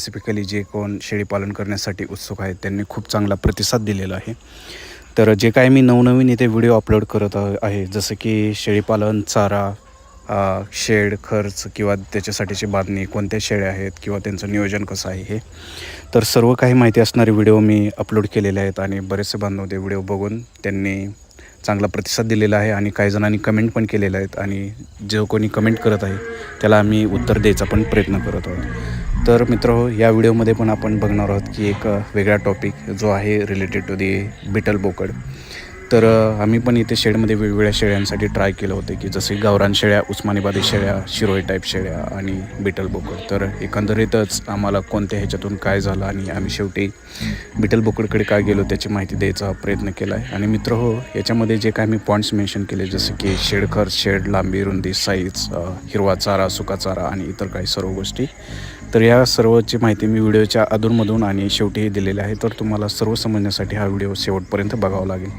Specifically जे कोण शेळीपालन करण्यासाठी उत्सुक आहेत त्यांनी खूप चांगला प्रतिसाद दिलेला आहे. तर जे काय मी नवनवीन इथे व्हिडिओ अपलोड करत आहे जसं की शेळीपालन चारा शेड खर्च किंवा त्याच्यासाठीची बांधणी कोणत्या शेळ्या आहेत किंवा त्यांचं नियोजन कसं आहे हे. तर सर्व काही माहिती असणारे व्हिडिओ मी अपलोड केलेले आहेत आणि बरेचसे बांधव ते व्हिडिओ बघून त्यांनी चांगला प्रतिसाद दिलेला आहे आणि काही जणांनी कमेंट पण केलेले आहेत आणि जो कोणी कमेंट करत आहे त्याला आम्ही उत्तर द्यायचा पण प्रयत्न करत आहोत. तर मित्र या व्हिडिओमध्ये पण आपण बघणार आहोत की एक वेगळा टॉपिक जो आहे रिलेटेड टू दी बिटल बोकड. तर आम्ही पण इथे शेडमध्ये वेगवेगळ्या शेळ्यांसाठी ट्राय केलं होतं की जसे गावरान शेळ्या उस्मानाबादी शेळ्या शिरोई टाईप शेळ्या आणि बिटल बोकड. तर एकंदरीतच आम्हाला कोणत्या ह्याच्यातून काय झालं आणि आम्ही शेवटी बिटल बोकडकडे काय गेलो त्याची माहिती द्यायचा प्रयत्न केला आहे आणि मित्र हो याच्यामध्ये जे काय मी पॉईंट्स मेन्शन केले जसे की शेड खर्च शेड लांबी रुंदी साईज हिरवा चारा सुका चारा आणि इतर काही सर्व गोष्टी. तर या सर्वची माहिती मी व्हिडिओच्या अधूनमधून आणि शेवटीही दिलेली आहे. तर तुम्हाला सर्व समजण्यासाठी हा व्हिडिओ शेवटपर्यंत बघावा लागेल.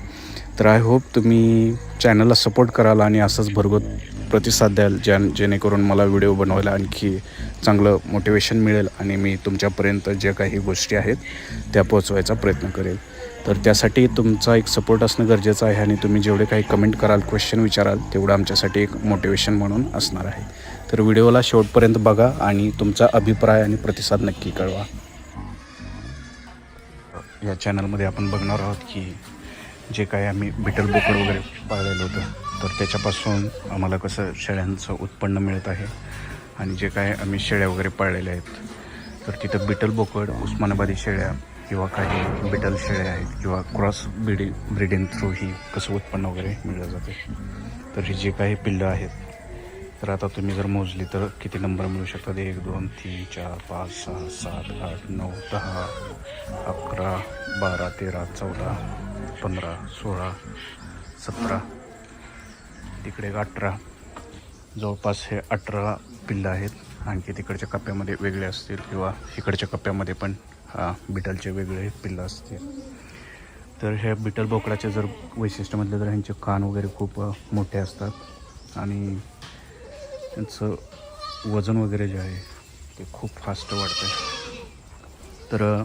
तर आय होप तुम्ही चॅनलला सपोर्ट कराल आणि असंच भरगोत प्रतिसाद द्याल ज्या जेणेकरून मला व्हिडिओ बनवायला आणखी चांगलं मोटिवेशन मिळेल आणि मी तुमच्यापर्यंत ज्या काही गोष्टी आहेत त्या पोचवायचा प्रयत्न करेल. तर त्यासाठी तुमचा एक सपोर्ट असणं गरजेचं आहे आणि तुम्ही जेवढे काही कमेंट कराल क्वेश्चन विचाराल तेवढं आमच्यासाठी एक मोटिवेशन म्हणून असणार आहे. तर व्हिडिओला शेवटपर्यंत बघा आणि तुमचा अभिप्राय आणि प्रतिसाद नक्की कळवा. या चॅनलमध्ये आपण बघणार आहोत की जे काही आम्ही बिटल बोकड वगैरे पाळलेलं होतं तर त्याच्यापासून आम्हाला कसं शेळ्यांचं उत्पन्न मिळत आहे आणि जे काय आम्ही शेळ्या वगैरे पाळलेल्या आहेत तर तिथं बिटल बोकड उस्मानाबादी शेळ्या किंवा काही बिटल शेळ्या आहेत किंवा क्रॉस ब्रिडिंग ब्रिडिंग थ्रू ही कसं उत्पन्न वगैरे मिळलं जाते. तर ही जे काही पिल्लं आहेत तर आता तुम्ही जर मोजली तर किती नंबर मिळू शकतात? एक दोन तीन चार पाच सहा सात आठ नऊ दहा अकरा बारा तेरा चौदा पंधरा सोळा सतरा तिकडे एक अठरा. जवळपास हे अठरा पिल्लं आहेत. आणखी तिकडच्या कप्प्यामध्ये वेगळे असतील किंवा इकडच्या कप्प्यामध्ये पण हा, बिटलचे वेगळे पिल्लं असतील. तर ह्या बिटल बोकडाचे जर वैशिष्ट्य म्हटलं तर ह्यांचे कान वगैरे खूप मोठे असतात. आणि त्यांचं वजन वगैरे जे आहे ते खूप फास्ट वाढतं तर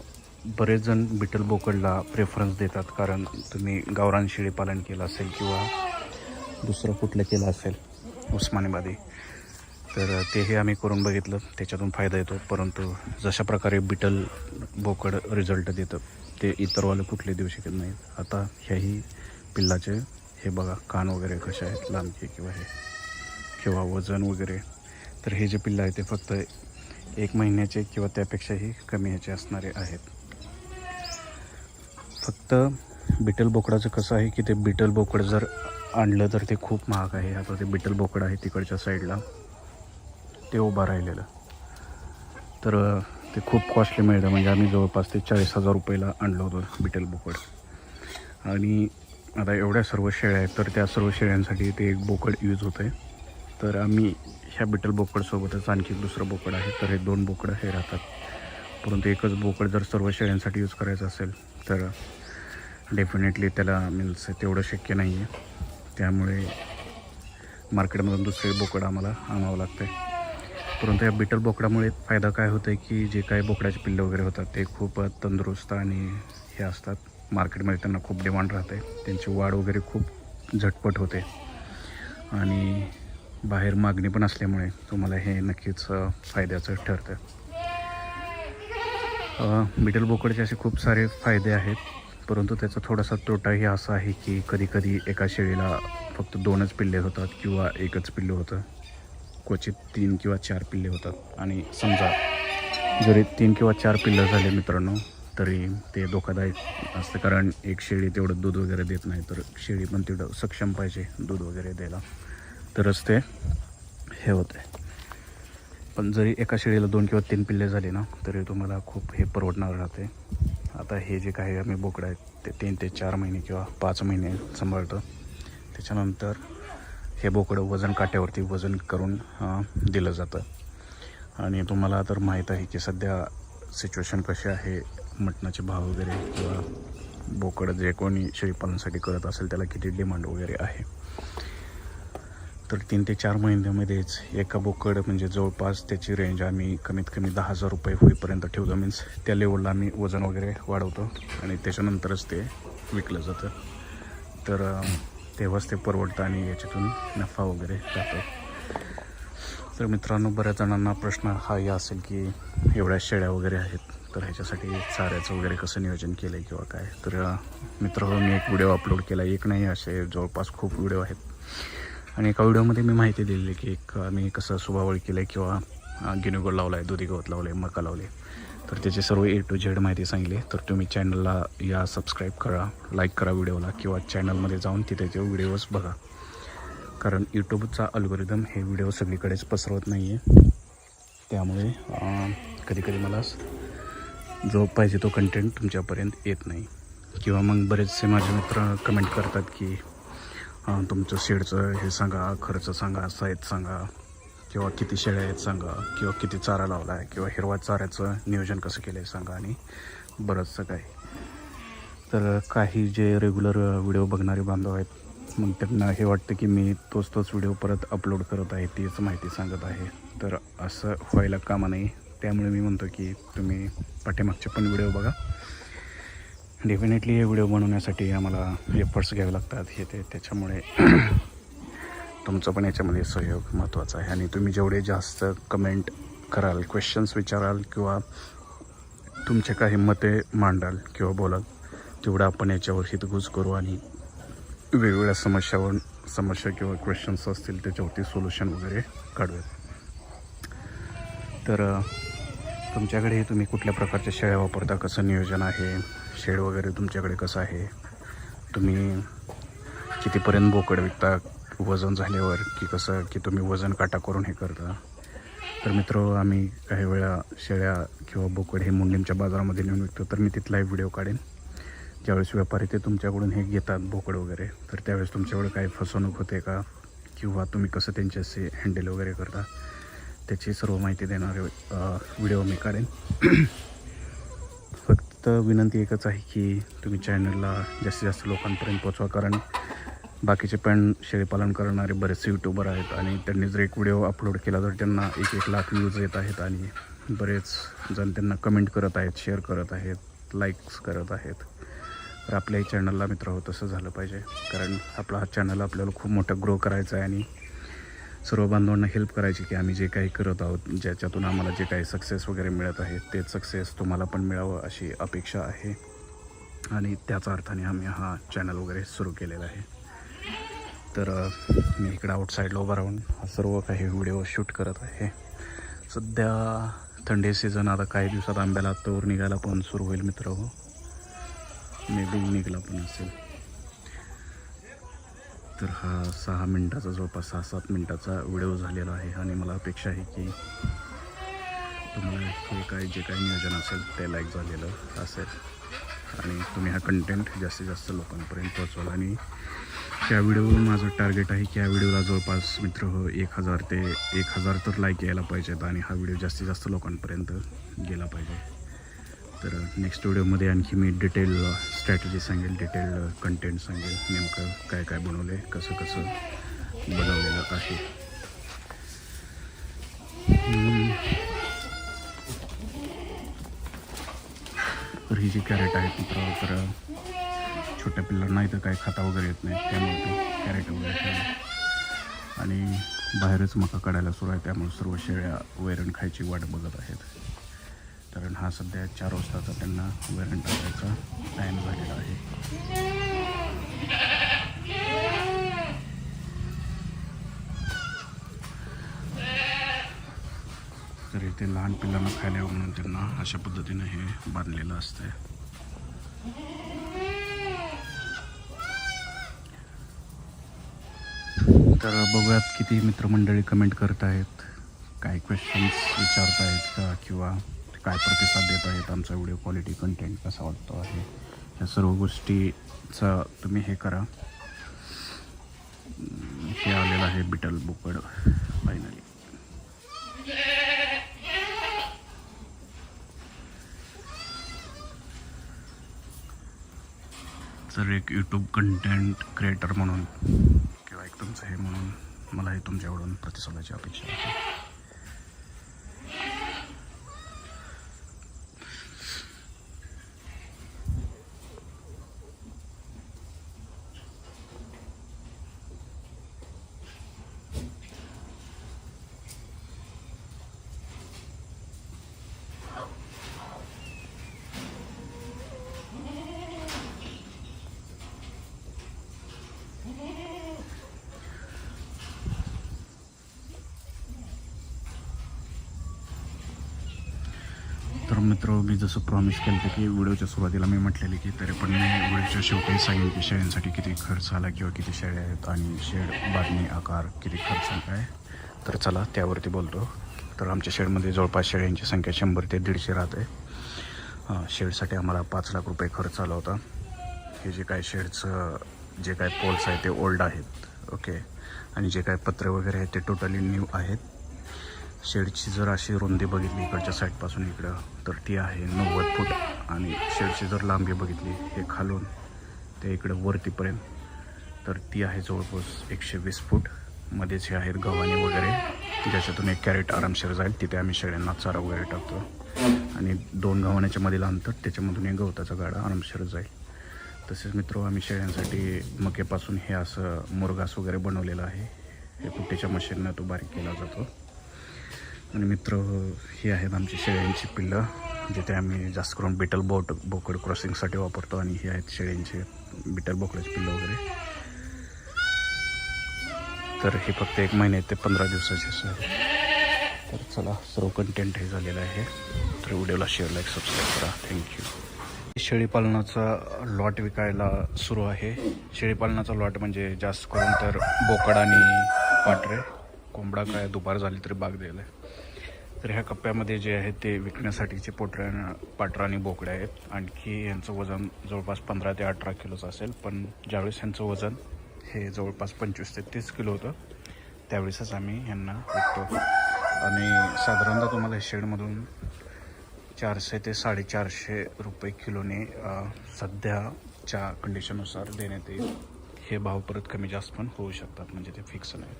बरेच जण बिटल बोकडला प्रेफरन्स देतात कारण तुम्ही गावरान शेळी पालन केलं असेल किंवा दुसरं कुठलं केलं असेल उस्मानाबादी तर तेही आम्ही करून बघितलं त्याच्यातून फायदा येतो. परंतु जशा प्रकारे बिटल बोकड रिझल्ट देतं ते इतरवाले कुठले देऊ शकत नाहीत. आता ह्याही पिल्लाचे हे बघा कान वगैरे कसे आहेत लांबचे किंवा हे. किंवा वजन वगैरे तर हे जे पिल्लं आहे ते फक्त एक महिन्याचे किंवा त्यापेक्षाही कमी ह्याचे असणारे आहेत. फक्त बिटल बोकडाचं कसं आहे की ते बिटल बोकड जर आणलं तर ते खूप महाग आहे. आता ते बिटल बोकड आहे तिकडच्या साईडला. ते उभं राहिलेलं. तर ते खूप कॉस्टली मिळतं. म्हणजे आम्ही जवळपास ते चाळीस हजार रुपयाला आणलं होतं बिटल बोकड. आणि आता एवढ्या सर्व शेळ्या आहेत तर त्या सर्व शेळ्यांसाठी ते एक बोकड यूज होतं आहे तर आम्ही ह्या बिटल बोकडसोबतच आणखी दुसरं बोकड आहे. तर हे दोन बोकडं हे राहतात. परंतु एकच बोकड जर सर्व शेळ्यांसाठी यूज करायचं असेल तर डेफिनेटली त्याला मीन्स तेवढं शक्य नाही आहे त्यामुळे मार्केटमधून दुसरे बोकड आम्हाला आणावं लागतं आहे परंतु या बिटल बोकडामुळे फायदा काय होतं आहे की जे काही बोकडाचे पिल्लं वगैरे होतात ते खूप तंदुरुस्त आणि हे असतात. मार्केटमध्ये त्यांना खूप डिमांड राहते त्यांची वाढ वगैरे खूप झटपट होते. आणि बाहेर मागणी पण असल्यामुळे तुम्हाला हे नक्कीच फायद्याचं ठरतं. मिडल बोकडचे असे खूप सारे फायदे आहेत परंतु त्याचा थोडासा तोटाही असा आहे की कधीकधी एका शेळीला फक्त दोनच पिल्ले होतात किंवा एकच पिल्लं होतं. क्वचित तीन किंवा चार पिल्ले होतात. आणि समजा जरी तीन किंवा चार पिल्लं झाले मित्रांनो तरी ते धोकादायक असतं. कारण एक शेळी तेवढं दूध वगैरे देत नाही तर शेळी पण तेवढं सक्षम पाहिजे दूध वगैरे द्यायला. तरच ते हे होते. पण जरी एका शेळीला दोन किंवा तीन पिल्ले झाले ना तरी तुम्हाला खूप हे परवडणार राहते. आता हे जे काही आम्ही बोकडं आहेत ते तीन ते चार महिने किंवा पाच महिने सांभाळतं. त्याच्यानंतर हे बोकडं वजन काट्यावरती वजन करून दिलं जातं. आणि तुम्हाला तर माहीत आहे की सध्या सिच्युएशन कशी आहे मटणाचे भाव वगैरे किंवा बोकडं जे कोणी शेळीपालनासाठी करत असेल त्याला किती डिमांड वगैरे आहे. तर तीन ते चार महिन्यामध्येच एका बोकड म्हणजे जवळपास त्याची रेंज आम्ही कमीत कमी दहा हजार रुपये होईपर्यंत ठेवतो मीन्स त्या लेवलला आम्ही वजन वगैरे वाढवतो आणि त्याच्यानंतरच ते विकलं जातं. तर तेव्हाच ते परवडतं आणि याच्यातून नफा वगैरे जातो. तर मित्रांनो बऱ्याच जणांना प्रश्न हा या असेल की एवढ्या शेळ्या वगैरे आहेत तर ह्याच्यासाठी चाऱ्याचं वगैरे कसं नियोजन केलं आहे किंवा काय? तर मित्र मी एक व्हिडिओ अपलोड केला. एक नाही असे जवळपास खूप व्हिडिओ आहेत. आणि एका व्हिडिओमध्ये मी माहिती दिलेली की एक मी कसं सुभावळ केलं आहे किंवा अं, गिनुगोड लावला आहे दुधी गवत लावलं आहे मका लावले तर त्याची सर्व ए टू झेड माहिती सांगली तर तुम्ही चॅनलला या सबस्क्राईब करा लाईक करा व्हिडिओला किंवा चॅनलमध्ये जाऊन तिथे ते व्हिडिओज बघा. कारण यूट्यूबचा अल्गोरिदम हे व्हिडिओ सगळीकडेच पसरवत नाही आहे त्यामुळे कधीकधी मला जो पाहिजे तो कंटेंट तुमच्यापर्यंत येत नाही. किंवा मग बरेचसे माझे मित्र कमेंट करतात की तुमचं शेडचं हे सांगा खर्च सांगा साईज सांगा किंवा किती शेळ्या आहेत सांगा किंवा किती चारा लावला आहे किंवा हिरवा चाऱ्याचं नियोजन कसं केलं आहे सांगा आणि बरंचसं काही. तर काही जे रेग्युलर व्हिडिओ बघणारे बांधव आहेत मग त्यांना हे वाटतं की मी तोच तोच व्हिडिओ परत अपलोड करत आहे तीच माहिती सांगत आहे. तर असं व्हायला कामा नाही त्यामुळे मी म्हणतो की तुम्ही पाठीमागचे पण व्हिडिओ बघा. डेफिनेटली हे व्हिडिओ बनवण्यासाठी आम्हाला एफर्ट्स घ्यावे लागतात. हे ते त्याच्यामुळे तुमचं पण याच्यामध्ये सहयोग महत्त्वाचा आहे. आणि तुम्ही जेवढे जास्त कमेंट कराल क्वेश्चन्स विचाराल किंवा तुमचे काही मते मांडाल किंवा बोलाल तेवढं आपण याच्यावर हितगुज करू आणि वेगवेगळ्या समस्यावर समस्या किंवा क्वेश्चन्स असतील त्याच्यावरती सोल्युशन वगैरे काढूयात. तर तुमच्याकडे तुम्ही कुठल्या प्रकारच्या शेळ्या वापरता? कसं नियोजन आहे? शेड वगैरे तुमच्याकडे कसं आहे? तुम्ही कितीपर्यंत बोकड विकता? वजन झाल्यावर की कसं की तुम्ही वजन काटा करून हे करता? तर मित्र आम्ही काही वेळा शेळ्या किंवा बोकड हे मुंडींच्या बाजारामध्ये नेऊन विकतो तर मी तिथला एक व्हिडिओ काढेन. ज्यावेळेस व्यापारी ते तुमच्याकडून हे घेतात बोकड वगैरे तर त्यावेळेस तुमच्याकडे काही फसवणूक होते का? किंवा तुम्ही कसं त्यांच्याशी हँडल वगैरे करता? त्याची सर्व माहिती देणारे व्हिडिओ मी काढेन. फक्त विनंती एकच आहे की तुम्ही चॅनलला जास्तीत जास्त लोकांपर्यंत पोचवा कारण बाकीचे पण शेळीपालन करणारे बरेचसे यूट्यूबर आहेत आणि त्यांनी जर एक व्हिडिओ अपलोड केला तर त्यांना एक एक लाख व्ह्यूज येत आहेत आणि बरेच जण त्यांना कमेंट करत आहेत शेअर करत आहेत लाईक्स करत आहेत. तर आपल्याही चॅनलला मित्र हो तसं झालं पाहिजे. कारण आपला हा चॅनल आपल्याला खूप मोठं ग्रो करायचा आहे आणि सर्व बांधवांना हेल्प करायची की आम्ही जे काही करत आहोत ज्याच्यातून आम्हाला जे काही सक्सेस वगैरे मिळत आहे तेच सक्सेस तुम्हाला पण मिळावं अशी अपेक्षा आहे. आणि त्याच अर्थाने आम्ही हा चॅनल वगैरे सुरू केलेला आहे. तर मी इकडं आउटसाईडला उभा राहून हा सर्व काही व्हिडिओ शूट करत आहे. सध्या थंडी सीझन आता काही दिवसात आंब्याला तोर निघायला पण सुरू होईल मित्र हो. मे बी निघाला पण असेल. तर हा सहा मिनटाचा जवळपास सहा सात मिनटाचा व्हिडिओ झालेला आहे आणि मला अपेक्षा आहे की तुम्हाला हे काय जे काही नियोजन असेल ते लाईक झालेलं असेल. आणि तुम्ही हा कंटेंट जास्तीत जास्त लोकांपर्यंत पोहोचवाल. आणि त्या व्हिडिओवर माझं टार्गेट आहे की या व्हिडिओला जवळपास मित्र हो एक हजार ते एक हजार तर लाईक यायला पाहिजेत आणि हा व्हिडिओ जास्तीत जास्त लोकांपर्यंत गेला पाहिजे. तर नेक्स्ट व्हिडिओमध्ये आणखी मी डिटेल स्ट्रॅटेजी सांगेल डिटेल कंटेंट सांगेल नेमकं काय काय बनवलं आहे कसं कसं बनवलेलं आहे. तर ही जी कॅरेट आहेत मित्र तर छोट्या पिल्लांना इथं काही खाता वगैरे येत नाही त्यामुळे ते कॅरेट वगैरे आणि बाहेरच मका काढायला सुरू आहे त्यामुळे सर्व शेळ्या वैरण खायची वाट बघत आहेत. कारण हा सध्या चार वाजताचा त्यांना वेरण टाकायचा टाईम झालेला आहे. तर इथे लहान पिल्लांना खायला यावं म्हणून त्यांना अशा पद्धतीनं हे बांधलेलं असतंय. तर बघूयात किती मित्रमंडळी कमेंट करत आहेत काय क्वेश्चन्स विचारत आहेत का किंवा काय प्रतिसाद देत आहेत आमचा व्हिडिओ क्वालिटी कंटेंट कसा वाटतो आहे ह्या सर्व गोष्टीचा तुम्ही हे करा. हे आलेलं आहे बिटल बुकड फायनली तर एक यूट्यूब कंटेंट क्रिएटर म्हणून किंवा एक तुमचं हे म्हणून मलाही तुमच्याकडून प्रतिसादाची अपेक्षा आहे. तर मित्र मी जसं प्रॉमिस केलं होतं की व्हिडिओच्या सुरुवातीला मी म्हटलेले की तरी पण मी व्हिडिओच्या शेवटी सांगेन की शेळ्यांसाठी किती खर्च आला किंवा किती शेळ्या आहेत आणि शेड बांधणी आकार किती खर्च आला आहे. तर चला त्यावरती बोलतो. तर आमच्या शेडमध्ये जवळपास शेळ्यांची संख्या शंभर ते दीडशे राहते शेडसाठी आम्हाला पाच लाख रुपये खर्च आला होता. हे जे काय शेडचं जे काय पोल्स आहेत ते ओल्ड आहेत. ओके आणि जे काय पत्रे वगैरे आहेत ते टोटली न्यू आहेत. शेडची जर अशी रुंदी बघितली इकडच्या साईडपासून इकडं तर ती आहे नव्वद फूट. आणि शेडची जर लांबी बघितली हे खालून ते इकडं वरतीपर्यंत तर ती आहे जवळपास एकशे वीस फूट. मध्येच हे आहेत गव्हाणी वगैरे ज्याच्यातून एक कॅरेट आरामशीर जाईल. तिथे आम्ही शेळ्यांना चारा वगैरे टाकतो. आणि दोन गव्हाण्याच्या मधील अंतर त्याच्यामधून एक गवताचा गाडा आरामशीर जाईल. तसेच मित्र आम्ही शेळ्यांसाठी मकेपासून हे असं मुरघास वगैरे बनवलेलं आहे. हे कुट्टीच्या मशीननं तो बारीक केला जातो. आणि मित्र ही आहेत आमची शेळ्यांची पिल्लं जिथे आम्ही जास्त करून बिटल बोट बोकड क्रॉसिंगसाठी वापरतो आणि ही आहेत शेळ्यांचे बिटल बोकडाची पिल्लं वगैरे. तर हे फक्त एक महिने ते पंधरा दिवसाचे सर तर चला सर्व कंटेंट हे झालेलं आहे. तर व्हिडिओला शेअर लाईक सबस्क्राईब करा. थँक्यू शेळीपालनाचा लॉट विकायला सुरू आहे. शेळीपालनाचा लॉट म्हणजे जास्त करून तर बोकड आणि पाटरे. कोंबडा काय दुपार झाली तरी बाग द्यायला. तर ह्या कप्प्यामध्ये जे आहे ते विकण्यासाठीचे पोटऱ्या पाटरा आणि बोकडे आहेत. आणखी यांचं वजन जवळपास पंधरा ते अठरा किलोचं असेल पण ज्यावेळेस यांचं वजन हे जवळपास पंचवीस ते तीस किलो होतं त्यावेळेसच आम्ही यांना विकतो. आणि साधारणतः तुम्हाला शेडमधून चारशे ते साडेचारशे रुपये किलोने सध्याच्या कंडिशननुसार देण्यात येईल. हे भाव परत कमी जास्त पण होऊ शकतात म्हणजे ते फिक्स नाही.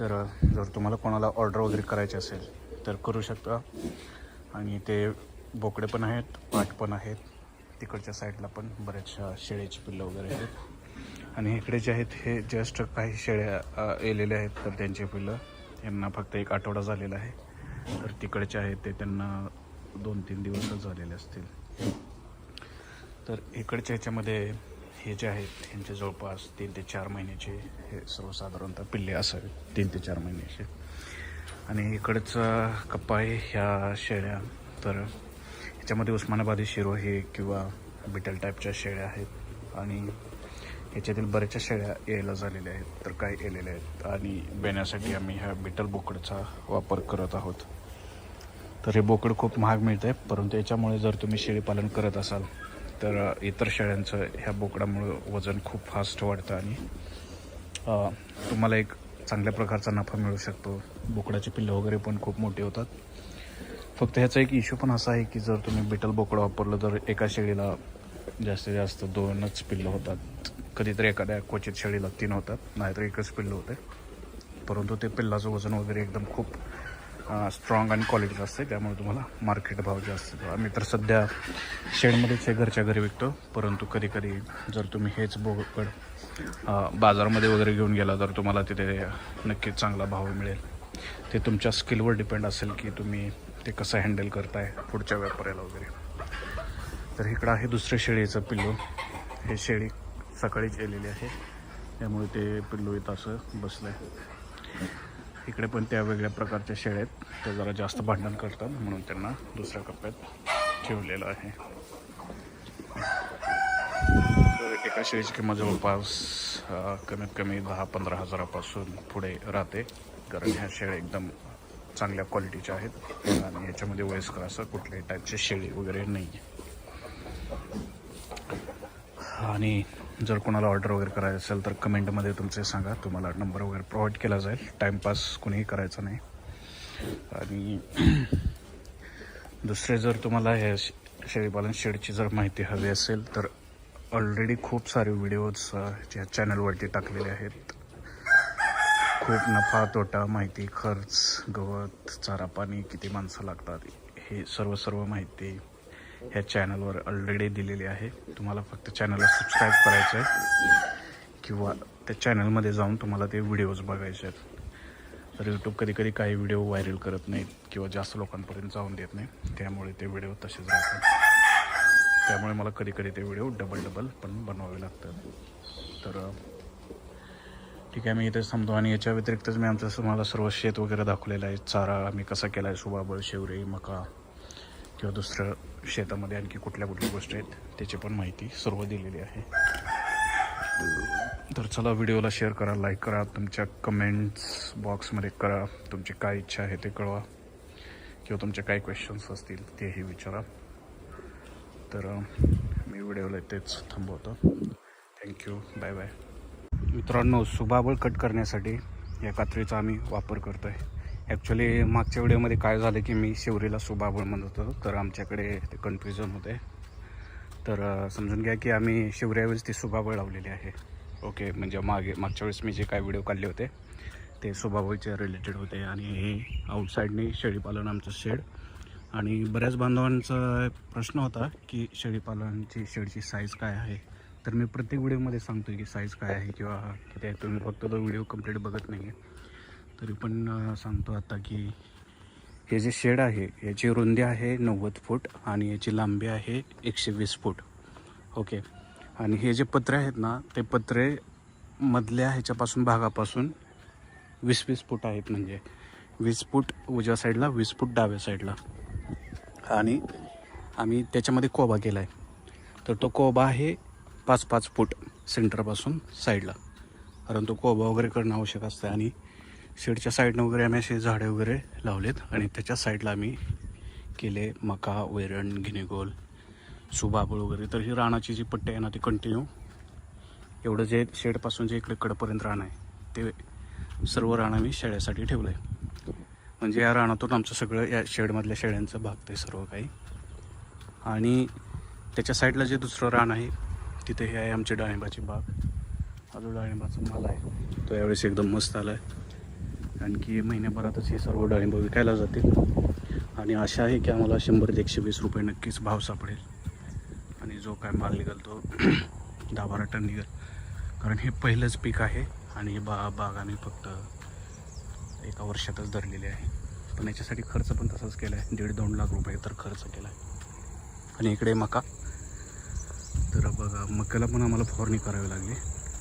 तर जर तुम्हाला कोणाला ऑर्डर वगैरे करायची असेल तर करू शकता. आणि ते बोकडे पण आहेत पाट पण आहेत. तिकडच्या साईडला पण बऱ्याचशा शेळ्याची पिल्लं वगैरे आहेत. आणि इकडे जे आहेत हे जस्ट काही शेळ्या येलेल्या आहेत तर त्यांची पिल्लं. यांना फक्त एक आठवडा झालेला आहे. तर तिकडचे आहेत ते त्यांना दोन तीन दिवसच झालेले असतील. तर इकडच्या ह्याच्यामध्ये हे जे आहेत यांचे जवळपास तीन ते चार महिन्याचे हे सर्वसाधारणतः पिल्ले असावेत तीन ते चार महिन्याचे. आणि इकडचा कप्पा आहे ह्या शेळ्या तर ह्याच्यामध्ये उस्मानाबादी शिरो हे किंवा बिटल टाईपच्या शेळ्या आहेत. आणि ह्याच्यातील बऱ्याचशा शेळ्या यायला झालेल्या आहेत तर काही येलेल्या आहेत. आणि बेण्यासाठी आम्ही ह्या बिटल बोकडचा वापर करत आहोत. तर हे बोकड खूप महाग मिळतं आहे परंतु याच्यामुळे जर तुम्ही शेळीपालन करत असाल तर इतर शेळ्यांचं ह्या बोकडामुळं वजन खूप फास्ट वाढतं. आणि तुम्हाला एक चांगल्या प्रकारचा नफा मिळू शकतो. बोकडाची पिल्लं वगैरे पण खूप मोठी होतात. फक्त ह्याचा एक इश्यू पण असा आहे की जर तुम्ही बिटल बोकडं वापरलं तर एका शेळीला जास्तीत जास्त दोनच पिल्लं होतात. कधीतरी एखाद्या क्वचित शेळीला तीन होतात नाहीतर एकच पिल्लं होते. परंतु ते पिल्लाचं वजन वगैरे एकदम खूप स्ट्रॉंग आणि क्वालिटीचं असते त्यामुळे तुम्हाला मार्केट भाव जास्त येतो आम्ही तर सध्या शेडमध्येच हे घरच्या घरी विकतो. परंतु कधी कधी जर तुम्ही हेच बोकड बाजारमध्ये बाजारामध्ये वगैरे घेऊन गेला तर तुम्हाला तिथे नक्कीच चांगला भाव मिळेल. ते तुमच्या स्किलवर डिपेंड असेल की तुम्ही ते कसं हँडल करताय पुढच्या व्यापाऱ्याला वगैरे. तर इकडं आहे दुसऱ्या शेळीचं पिल्लू. हे शेळी सकाळीच गेलेली आहे. त्यामुळे ते पिल्लू इथं असं बसलं आहे इकडे पण त्या वेगळ्या प्रकारच्या शेळ्या आहेत. त्या जरा जास्त भांडण करतात म्हणून त्यांना दुसऱ्या कप्प्यात ठेवलेलं आहे. तर एका शेळीची किंमत जवळपास कमीत कमी दहा पंधरा हजारापासून पुढे राहते. कारण ह्या शेळ्या एकदम चांगल्या क्वालिटीच्या आहेत. आणि ह्याच्यामध्ये वयस्कर असं कुठल्याही टाईपचे शेळी वगैरे नाही आहे आणि जर कोणाला ऑर्डर वगैरे करायचं असेल तर कमेंटमध्ये तुमचे सांगा. तुम्हाला नंबर वगैरे प्रोव्हाइड केला जाईल. टाईमपास कुणीही करायचा नाही. आणि दुसरे जर तुम्हाला हे श- शेळीपालन शेडची जर माहिती हवी असेल तर ऑलरेडी खूप सारे व्हिडिओज या चॅनलवरती टाकलेले आहेत. खूप नफा तोटा माहिती खर्च गवत चारा पाणी किती माणसं लागतात हे सर्व सर्व माहिती ह्या चॅनलवर ऑलरेडी दिलेली आहे. तुम्हाला फक्त चॅनलला सबस्क्राईब करायचं आहे किंवा त्या चॅनलमध्ये जाऊन तुम्हाला ते व्हिडिओज बघायचे आहेत. तर यूट्यूब कधी कधी काही व्हिडिओ व्हायरल करत नाहीत किंवा जास्त लोकांपर्यंत जाऊन देत नाही त्यामुळे ते व्हिडिओ तसेच राहतात. त्यामुळे मला कधी कधी ते व्हिडिओ डबल डबल पण बनवावे लागतात. तर ठीक आहे मी इथे थांबतो आणि याच्या व्यतिरिक्तच मी आमचं तुम्हाला सर्व शेत वगैरे दाखवलेलं आहे. चारा आम्ही कसा केला आहे सुबाबळ शेवरे मका. किंवा दुसरं शेतामध्ये आणखी कुठल्या कुठल्या गोष्टी आहेत त्याची पण माहिती सर्व दिलेली आहे. तर चला व्हिडिओला शेअर करा लाईक करा तुमच्या कमेंट्स बॉक्समध्ये करा तुमची काय इच्छा आहे ते कळवा. किंवा तुमचे काय क्वेश्चन्स असतील तेही विचारा. तर मी व्हिडिओला इथेच थांबवतो. थँक्यू बाय बाय मित्रांनो सुबाबळ कट करण्यासाठी या कात्रीचा आम्ही वापर करतो आहे ॲक्च्युली मागच्या व्हिडिओमध्ये काय झालं की मी शिवरीला सुबाबळ म्हणत होतो तर आमच्याकडे ते कन्फ्युजन होते. तर समजून घ्या की आम्ही शिवऱ्यावेळेस ती सुबाबळ लावलेली आहे. ओके म्हणजे मागे मागच्या वेळेस मी जे काय व्हिडिओ काढले होते ते सुबाबळच्या रिलेटेड होते आणि हे आउटसाईडने शेळीपालन आमचं शेड. आणि बऱ्याच बांधवांचा प्रश्न होता की शेळीपालनची शेडची साईज काय आहे? तर मी प्रत्येक व्हिडिओमध्ये सांगतो की साईज काय आहे किंवा किती आहे. तुम्ही फक्त तो व्हिडिओ कंप्लीट बघत नाही आहे तरी पण सांगतो आता की हे जे शेड आहे याची रुंदी आहे नव्वद फूट आणि याची लांबी आहे एकशे वीस फूट. ओके? आणि हे जे पत्रे आहेत ना ते पत्रे मधल्या ह्याच्यापासून भागापासून वीस वीस फूट आहेत म्हणजे. वीस फूट उजव्या साईडला वीस फूट डाव्या साईडला. आणि आम्ही त्याच्यामध्ये कोबा केला आहे तर तो कोबा आहे पाच पाच फूट सेंटरपासून साईडला. कारण तो कोबा वगैरे करणं आवश्यक असतं आणि शेडच्या साईडनं वगैरे आम्ही असे झाडे वगैरे लावलेत आणि त्याच्या साईडला आम्ही केले मका वैरण गिनेगोल सुबाबळ वगैरे. तर ही रानाची जी पट्टी आहे ना ती कंटिन्यू एवढं जे शेडपासून जे इकडे कडपर्यंत रान आहे ते सर्व रान आम्ही शेळ्यासाठी ठेवलं आहे म्हणजे या रानातून आमचं सगळं या शेडमधल्या शेळ्यांचं भागतं आहे सर्व काही. आणि त्याच्या साईडला जे दुसरं रान आहे तिथे हे आहे आमची डाळिंबाची बाग. अजून डाळिंबाचा माल आहे तो यावेळेस एकदम मस्त आला आहे आणखी महिन्याभरातच हे सर्व डाळिंब विकायला जातील. आणि आशा आहे की आम्हाला शंभर ते एकशे वीस रुपये नक्कीच भाव सापडेल. आणि जो काय माल निघेल तो दहा बारा टन निघेल. कारण हे पहिलंच पीक आहे आणि हे बा बाग आम्ही फक्त एका वर्षातच धरलेली आहे. पण याच्यासाठी खर्च पण तसाच केला आहे. दीड दोन लाख रुपये तर खर्च केला आहे. आणि इकडे मका. तर बघा मक्याला पण आम्हाला फवारणी करावी लागली.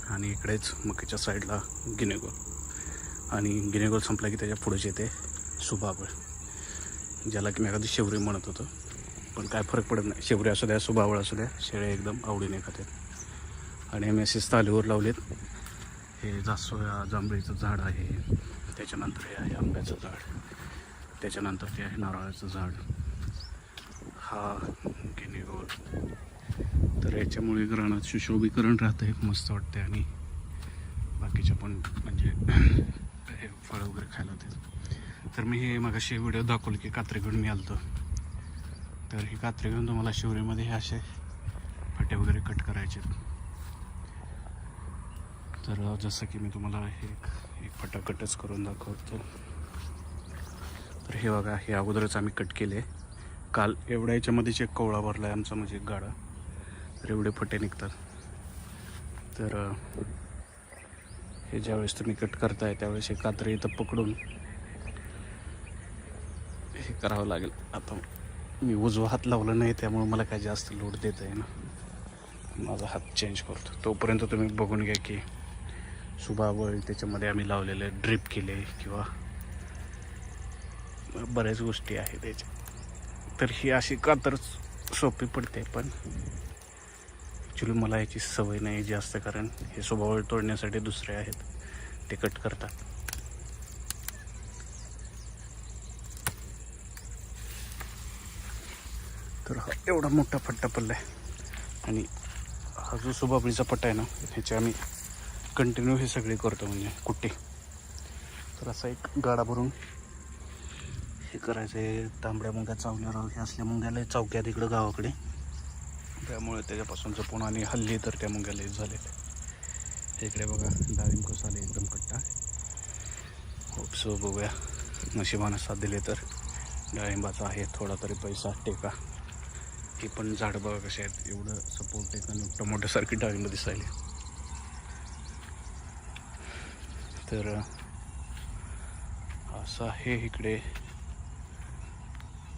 आणि इकडेच मक्याच्या साईडला गिनेगोल आणि गिनेगोल संपला की त्याच्या पुढेच येते सुभावळ ज्याला की मी एखादी शेवरी म्हणत होतो. पण काय फरक पडत नाही. शेवरी असू द्या सुभावळ असू द्या शेळ्या एकदम आवडीने खातात. आणि आम्ही असे तालीवर लावलेत. हे जासोया जांभळीचं झाड आहे. त्याच्यानंतर हे आहे आंब्याचं झाड. त्याच्यानंतर ते आहे नारळाचं झाड. हा गिनेगोल तर याच्यामुळे ग्रहणात सुशोभीकरण राहतं एक मस्त वाटते आणि बाकीच्या पण म्हणजे फळं वगैरे खायला होते. तर मी हे मगाशी व्हिडिओ दाखवलं की कात्रे घेऊन मी आलतो. तर ही कात्रे घेऊन तुम्हाला शिवरीमध्ये हे असे फाटे वगैरे कट करायचे. तर जसं की मी तुम्हाला हे एक फाटा कटच करून दाखवतो. तर हे बघा हे अगोदरच आम्ही कट केले. काल एवढ्या याच्यामध्येच एक कवळा भरला आहे आमचा म्हणजे एक गाडा तर एवढे फटे निघतात. तर हे ज्यावेळेस तुम्ही कट करताय त्यावेळेस हे कात्री इथं पकडून हे करावं लागेल. आता मी उजवा हात लावला नाही त्यामुळे मला काय जास्त लोड देत आहे ना. माझा हात चेंज करतो. तोपर्यंत तुम्ही बघून घ्या की सुबाबळ त्याच्यामध्ये आम्ही लावलेले ड्रिप केले किंवा बऱ्याच गोष्टी आहेत त्याच्या. तर ही अशी कातर सोपी पडते पण ॲक्च्युली मला याची सवय नाही जास्त कारण हे स्वभाव तोडण्यासाठी दुसरे आहेत. ते कट करतात. तर हा एवढा मोठा फट्टा पडला आहे आणि हा जो सुबाबळीचा पट्टा आहे ना ह्याचे आम्ही कंटिन्यू हे सगळे करतो म्हणजे कुट्टी तर असा एक गाडा भरून हे करायचं आहे तांबड्या मुंग्या चावल्यावर हे असल्या मुंग्याला चौक्यात इकडं गावाकडे. त्यामुळे त्याच्यापासून जपून आणि हल्ली तर त्या मुंग्याला झाले इकडे बघा डाळिंब कसं आले एकदम कट्टा. सो बघूया. नशिबानं साथ दिले तर. डाळिंबाचा आहे थोडा तरी पैसा टेका. की पण झाडं बघा कसे आहेत. एवढं सपोर्ट टेकानं टोमॅटोसारखी डाळिंब दिसायली. तर असं आहे इकडे.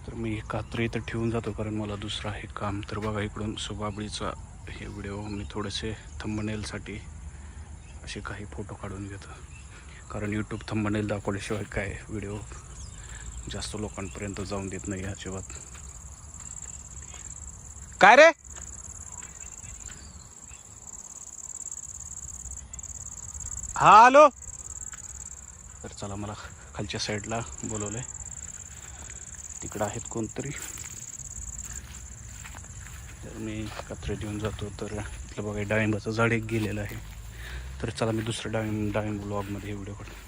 तर मी कात्री इथं ठेवून जातो कारण मला दुसरं आहे काम. तर बघा इकडून सुबाबळीचा हे व्हिडिओ मी थोडेसे थंबनेलसाठी असे काही फोटो काढून घेतो. कारण यूट्यूब थंबनेल दाखवल्याशिवाय काय व्हिडिओ जास्त लोकांपर्यंत जाऊन देत नाही अजिबात. काय रे? हा हॅलो? तर चला मला खालच्या साईडला बोलवलंय. तिकडं आहेत कोणतरी. तर मी कचरे देऊन जातो. तर इथलं बघा डाळिंबाचं झाड एक गेलेलं आहे. तर चला मी दुसरं डाळिंब डाळिंब ब्लॉगमध्ये व्हिडिओ काढतो.